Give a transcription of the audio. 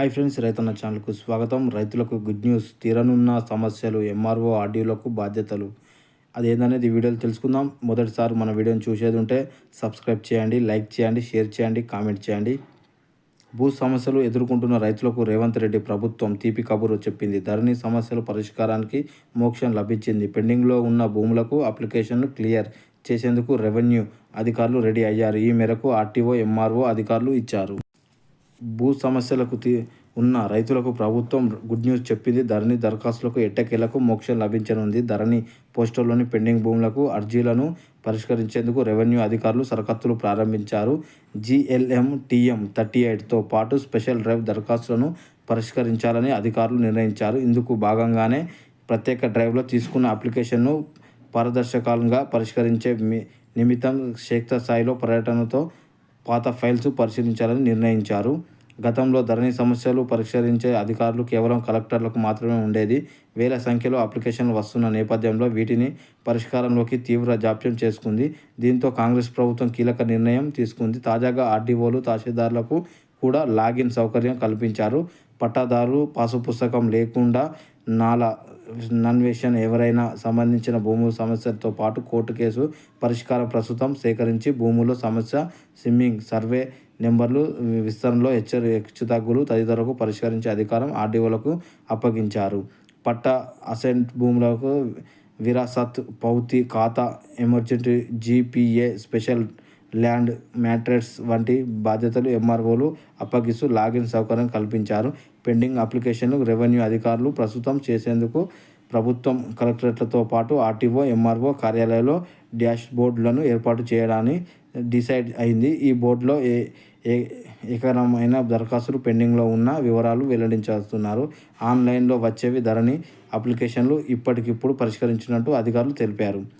Hi friends రైతన్న ఛానల్కు స్వాగతం. రైతులకు గుడ్ న్యూస్. తీరనున్న సమస్యలు ఎంఆర్ఓ ఆర్డీఓలకు బాధ్యతలు. అదేందనేది వీడియోలు తెలుసుకుందాం. మొదటిసారి మన వీడియోని చూసేది ఉంటే సబ్స్క్రైబ్ చేయండి లైక్ చేయండి షేర్ చేయండి కామెంట్ చేయండి. భూ సమస్యలు ఎదుర్కొంటున్న రైతులకు రేవంత్ రెడ్డి ప్రభుత్వం తీపి కబురు చెప్పింది. ధరణి సమస్యల పరిష్కారానికి మోక్షం లభించింది. పెండింగ్లో ఉన్న భూములకు అప్లికేషన్ను క్లియర్ చేసేందుకు రెవెన్యూ అధికారులు రెడీ అయ్యారు. ఈ మేరకు ఆర్టీఓ ఎంఆర్ఓ అధికారులు ఇచ్చారు. భూ సమస్యలకు తీ ఉన్న రైతులకు ప్రభుత్వం గుడ్ న్యూస్ చెప్పింది. ధరణి దరఖాస్తులకు ఎట్టకేలకు మోక్షం లభించనుంది. ధరణి పోస్టర్లోని పెండింగ్ భూములకు అర్జీలను పరిష్కరించేందుకు రెవెన్యూ అధికారులు సరకత్తులు ప్రారంభించారు. జిఎల్ఎం టీఎం థర్టీ ఎయిట్తో పాటు స్పెషల్ డ్రైవ్ దరఖాస్తులను పరిష్కరించాలని అధికారులు నిర్ణయించారు. ఇందుకు భాగంగానే ప్రత్యేక డ్రైవ్లో తీసుకున్న అప్లికేషన్ను పారదర్శకంగా పరిష్కరించే మి- నిమిత్తం క్షేత్ర స్థాయిలో పర్యటనతో పాత ఫైల్స్ పరిశీలించాలని నిర్ణయించారు. గతంలో ధరణి సమస్యలు పరిష్కరించే అధికారులు కేవలం కలెక్టర్లకు మాత్రమే ఉండేది. వేల సంఖ్యలో అప్లికేషన్లు వస్తున్న నేపథ్యంలో వీటిని పరిష్కారంలోకి తీవ్ర జాప్యం చేసుకుంది. దీంతో కాంగ్రెస్ ప్రభుత్వం కీలక నిర్ణయం తీసుకుంది. తాజాగా ఆర్డీఓలు తహసీల్దార్లకు కూడా లాగిన్ సౌకర్యం కల్పించారు. పట్టాదారు పాసు పుస్తకం లేకుండా నాల నన్వేషన్ ఎవరైనా సంబంధించిన భూముల సమస్యలతో పాటు కోర్టు కేసు పరిష్కారం ప్రస్తుతం సేకరించి భూముల సమస్య సిమ్మింగ్ సర్వే నెంబర్లు విస్తరణలో హెచ్చరి హెచ్చుతగ్గులు తదితరులకు పరిష్కరించే అధికారం ఆర్డీఓలకు అప్పగించారు. పట్ట అసెంట్ భూములకు విరాసత్ పౌతి ఖాతా emergency GPA special land matters వంటి బాధ్యతలు ఎంఆర్ఓలు అప్పగిస్తూ లాగిన్ సౌకర్యం కల్పించారు. పెండింగ్ అప్లికేషన్లు రెవెన్యూ అధికారులు ప్రస్తుతం చేసేందుకు ప్రభుత్వం కలెక్టరేట్లతో పాటు ఆర్టీఓ ఎంఆర్ఓ కార్యాలయంలో డాష్ బోర్డులను ఏర్పాటు చేయడాన్ని డిసైడ్ అయింది. ఈ బోర్డులో ఏ ఏ ఏకరమైన దరఖాస్తులు పెండింగ్లో ఉన్న వివరాలు వెల్లడించేస్తున్నారు ఆన్లైన్లో వచ్చేవి ధరని అప్లికేషన్లు ఇప్పటికిప్పుడు పరిష్కరించినట్టు అధికారులు తెలిపారు.